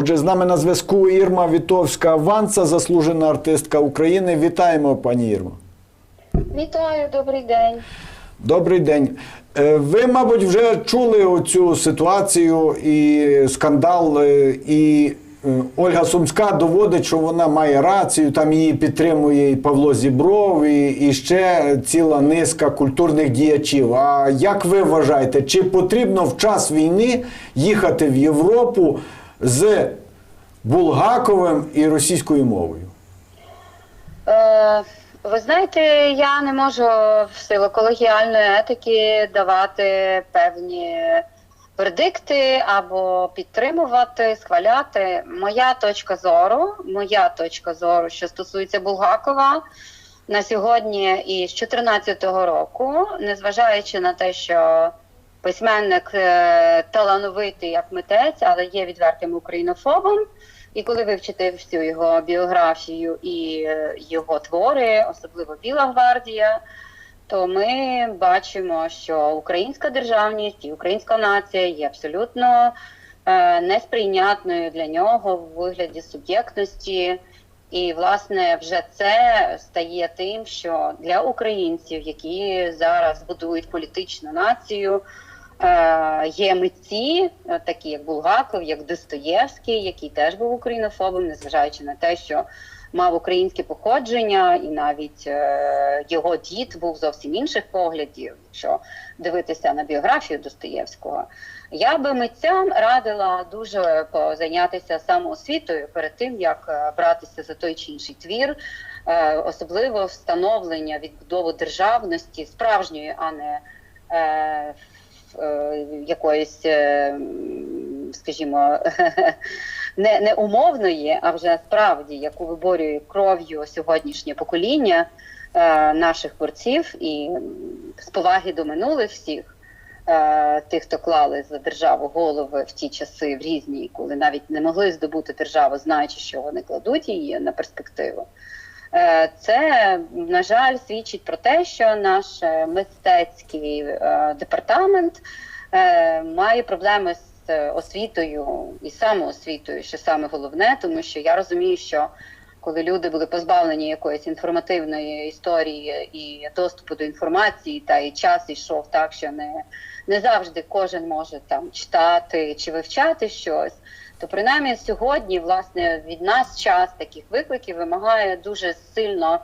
Отже, з нами на зв'язку Ірма Вітовська Ванца, заслужена артистка України. Вітаємо, пані Ірма. Вітаю, добрий день. Добрий день. Е, Ви, мабуть, вже чули оцю ситуацію і скандал, е, і е, Ольга Сумська доводить, що вона має рацію. Там її підтримує і Павло Зібров, і, і ще ціла низка культурних діячів. А як ви вважаєте, чи потрібно в час війни їхати в Європу з Булгаковим і російською мовою? Е, ви знаєте, я не можу в силу колегіальної етики давати певні вердикти або підтримувати, схваляти. Моя точка зору, моя точка зору, що стосується Булгакова на сьогодні і з 2014 року, незважаючи на те, що письменник е, талановитий як митець, але є відвертим українофобом. І коли вивчите всю його біографію і е, його твори, особливо Біла гвардія, то ми бачимо, що українська державність і українська нація є абсолютно е, несприйнятною для нього в вигляді суб'єктності. І, власне, вже це стає тим, що для українців, які зараз будують політичну націю, Є митці, е, такі як Булгаков, як Достоєвський, який теж був українофобом, незважаючи на те, що мав українське походження, і навіть е, його дід був зовсім інших поглядів, якщо дивитися на біографію Достоєвського. Я би митцям радила дуже зайнятися самоосвітою перед тим, як е, братися за той чи інший твір, е, особливо встановлення відбудову державності справжньої, а не е, е, якоїсь, е, скажімо, не, не умовної, а вже справді, яку виборює кров'ю сьогоднішнє покоління е, наших борців і з поваги до минулих всіх. е, Тих, хто клали за державу голови в ті часи в різні, коли навіть не могли здобути державу, знаючи, що вони кладуть її на перспективу. Е, Це, на жаль, свідчить про те, що наш е, мистецький е, департамент має проблеми з освітою і самоосвітою, що саме головне, тому що я розумію, що коли люди були позбавлені якоїсь інформативної історії і доступу до інформації, та і час йшов так, що не, не завжди кожен може там читати чи вивчати щось. То принаймні сьогодні, власне, від нас час таких викликів вимагає дуже сильно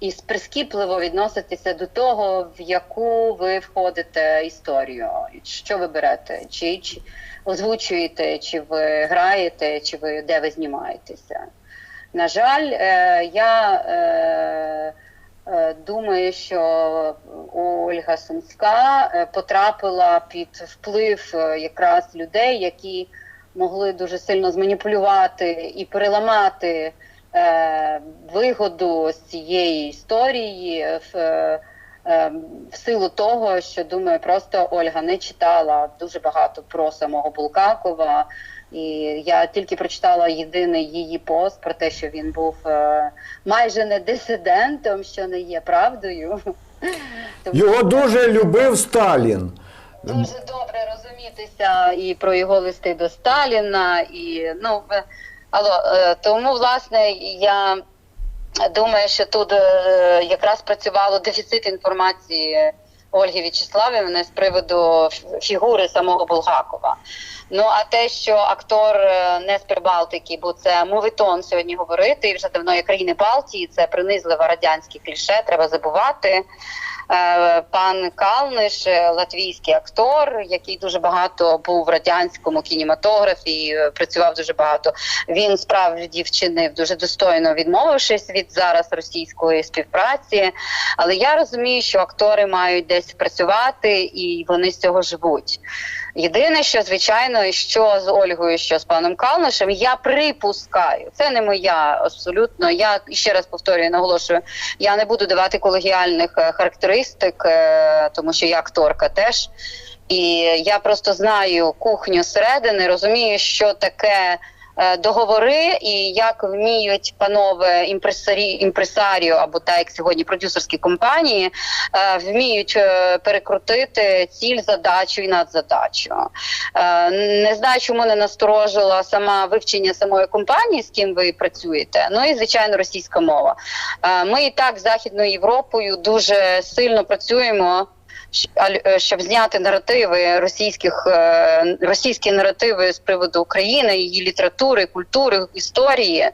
і прискіпливо відноситися до того, в яку ви входите історію, що ви берете, чи, чи озвучуєте, чи ви граєте, чи ви де ви знімаєтеся. На жаль, е, я е, е, думаю, що Ольга Сумська потрапила під вплив якраз людей, які могли дуже сильно зманіпулювати і переламати е, вигоду з цієї історії в, е, е, в силу того, що думаю, просто Ольга не читала дуже багато про самого Булгакова. І я тільки прочитала єдиний її пост про те, що він був е, майже не дисидентом, що не є правдою. Його дуже любив Сталін. Дуже добре розумітися і про його листи до Сталіна, і ну е, алло, е, тому власне я думаю, що тут е, якраз працювало дефіцит інформації Ольги В'ячеславівни з приводу фігури самого Булгакова. Ну а те, що актор не з Прибалтики, бо це мовитон сьогодні говорити, і вже давно є країни Балтії, це принизливе радянське кліше, треба забувати. Е, Пан Калниш, е, латвійський актор, який дуже багато був в радянському кінематографі, е, працював дуже багато. Він справді вчинив дуже достойно, відмовившись від зараз російської співпраці. Але я розумію, що актори мають десь працювати, і вони з цього живуть. Єдине, що звичайно, що з Ольгою, що з паном Калнишем, я припускаю, це не моя абсолютно. Я ще раз повторюю, наголошую, я не буду давати колегіальних е, характеристик, е, тому що я акторка теж. І я просто знаю кухню зсередини, розумію, що таке договори і як вміють панове імпресарі, імпресаріо або так як сьогодні продюсерські компанії е, вміють е, перекрутити ціль, задачу і надзадачу. Е, Не знаю, чому не насторожило сама вивчення самої компанії, з ким ви працюєте. Ну і звичайно, російська мова. Е, Ми і так з Західною Європою дуже сильно працюємо. Е, Щоб зняти наративи російських е, російські наративи з приводу України, її літератури, культури, історії,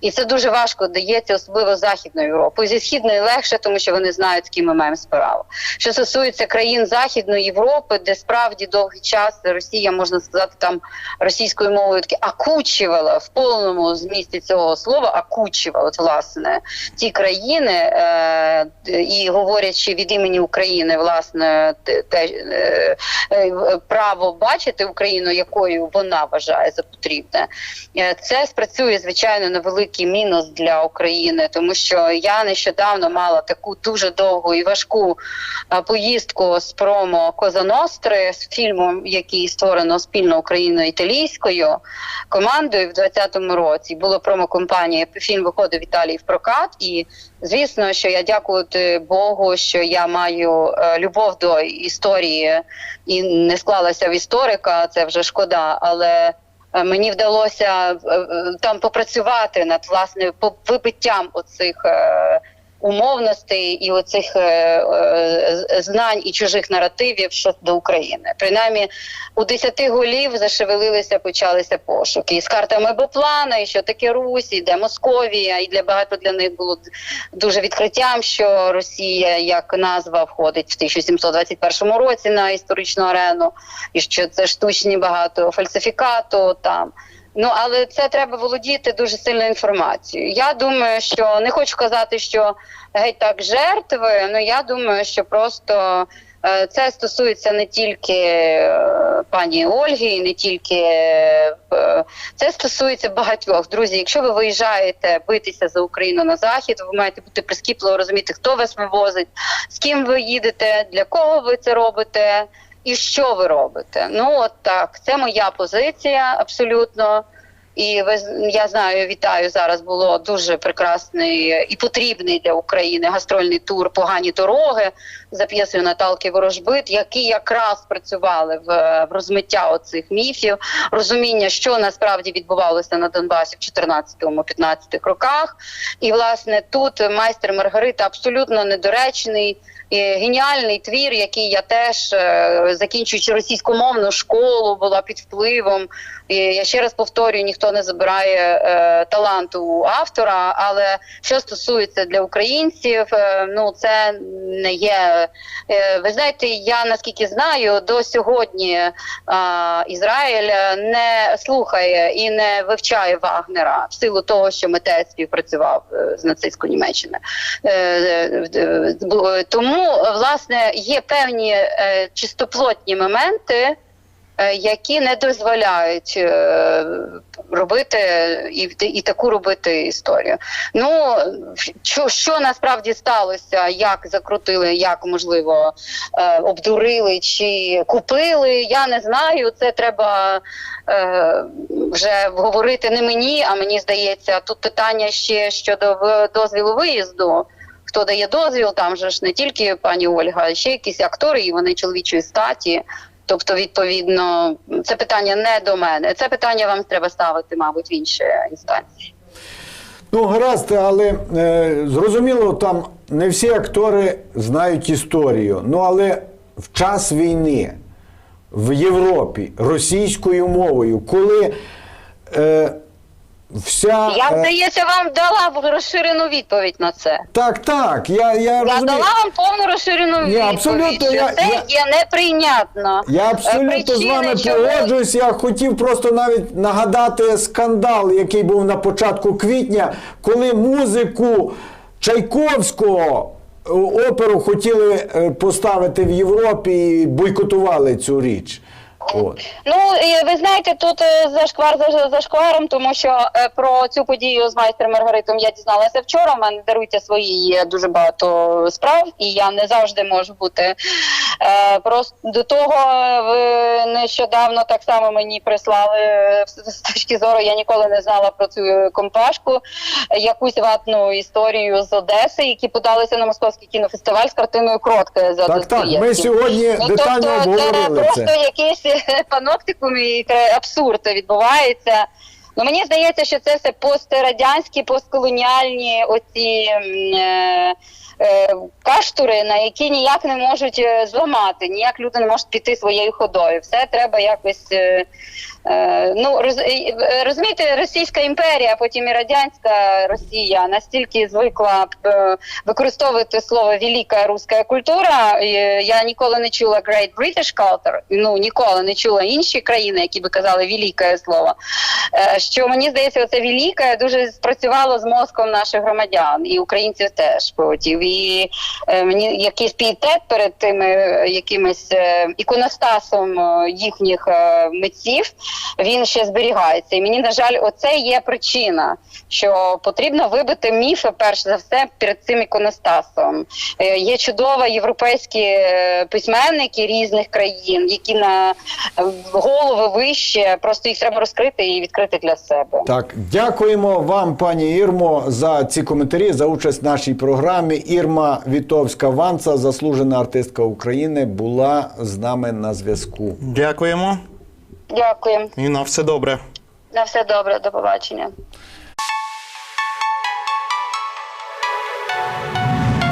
і це дуже важко дається, особливо з Західною Європою. Зі східної легше, тому що вони знають, з ким ми маємо справу. Що стосується країн Західної Європи, де справді довгий час Росія можна сказати там російською мовою таки акучувала в повному змісті цього слова, акучувала от, власне ті країни, е, і говорячи від імені України, власне, те, те, е, е, право бачити Україну, якою вона вважає за потрібне. Е, Це спрацює звичайно на великий мінус для України, тому що я нещодавно мала таку дуже довгу і важку поїздку з промо Коза Ностри з фільмом, який створено спільно україно-італійською командою в 2020 році. Було промо-компанія. Фільм виходив в Італії в прокат, і звісно, що я дякувати Богу, що я маю е, любов до історії і не склалася в історика. Це вже шкода, але. е, Мені вдалося е, е, там попрацювати над власне вибиттям оцих умовностей і оцих е, е, знань і чужих наративів щодо України. Принаймні, у десяти голів зашевелилися, почалися пошуки і з картами Боплана, і що таке Русь, і де Московія, і для багато для них було дуже відкриттям, що Росія як назва входить в 1721 році на історичну арену, і що це штучні багато фальсифікату там. Ну але це треба володіти дуже сильною інформацією. Я думаю, що не хочу казати, що геть так жертви. Ну я думаю, що просто е, це стосується не тільки е, пані Ольги, не тільки е, це стосується багатьох друзі. Якщо ви виїжджаєте битися за Україну на захід, ви маєте бути прискіпливо розуміти, хто вас вивозить, з ким ви їдете, для кого ви це робите. І що ви робите? Ну от так, це моя позиція абсолютно. І ви я знаю, вітаю зараз. Було дуже прекрасний і потрібний для України гастрольний тур Погані дороги за п'єсою Наталки Ворожбит, які якраз працювали в, в розмиття оцих міфів, розуміння, що насправді відбувалося на Донбасі в 14-15 роках. І власне тут майстер Маргарита абсолютно недоречний. Геніальний твір, який я теж е, закінчуючи російськомовну школу, була під впливом. І я ще раз повторюю, ніхто не забирає е, таланту у автора. Але що стосується для українців, е, ну це не є. Е, ви знаєте, я наскільки знаю, до сьогодні е, Ізраїль не слухає і не вивчає Вагнера в силу того, що митець співпрацював е, з нацистською Німеччиною. Е, е, Тому власне є певні е, чистоплотні моменти, які не дозволяють е, робити і, і таку робити історію. Ну що, що насправді сталося, як закрутили, як можливо е, обдурили чи купили, я не знаю. Це треба е, вже говорити не мені, а мені здається, тут питання ще щодо дозвілу виїзду. Хто дає дозвіл, там же ж не тільки пані Ольга, а ще якісь актори, і вони чоловічої статі. Тобто, відповідно, це питання не до мене. Це питання вам треба ставити, мабуть, в інші інстанції. Ну, гаразд, але е, зрозуміло, там не всі актори знають історію. Ну, але в час війни в Європі російською мовою, коли е, вся. Я, е, здається, вам дала розширену відповідь на це. так, так, я, я Я розумію. дала вам повну розширену Ні, відповідь. абсолютно, що я- це я- є неприйнятно. Я абсолютно з вами що погоджуюсь. Я хотів просто навіть нагадати скандал, який був на початку квітня, коли музику Чайковського е, оперу хотіли е, поставити в Європі і бойкотували цю річ. От. Ну ви знаєте, тут е, зашквар за зашкваром, тому що е, про цю подію з майстром Маргаритом я дізналася вчора. У мене даруйте свої є дуже багато справ, і я не завжди можу бути. Е, просто до того нещодавно так само мені прислали з точки зору. Я ніколи не знала про цю компашку. Якусь ватну історію з Одеси, які подалися на московський кінофестиваль з картиною Кротка за Так, так. Ми сьогодні Ну, детально тобто, обговорили це просто це. паноптикум і абсурд відбувається. Ну мені здається, що це все пострадянські, постколоніальні оці е, е, каштури, на які ніяк не можуть е, зламати, ніяк люди не можуть піти своєю ходою. Все треба якось. Е, ну роз, е, е, розумієте, Російська імперія, потім і радянська Росія настільки звикла е, використовувати слово велика руська культура. Е, Я ніколи не чула Great British Culture, ну ніколи не чула інші країни, які би казали велике слово. Е, Що мені здається, це велике дуже спрацювало з мозком наших громадян і українців теж потім. І е, мені якийсь пієтет перед тими е, якимось е, іконостасом е, їхніх е, митців він ще зберігається. І мені на жаль, оце є причина, що потрібно вибити міфи перш за все перед цим іконостасом. Е, Є чудово європейські е, письменники різних країн, які на е, голови вище, просто їх треба розкрити і відкрити для себе. Так, дякуємо вам, пані Ірмо, за ці коментарі, за участь в нашій програмі. Ірма Вітовська Ванца, заслужена артистка України, була з нами на зв'язку. Дякуємо Дякую. і на все добре. На все добре, до побачення.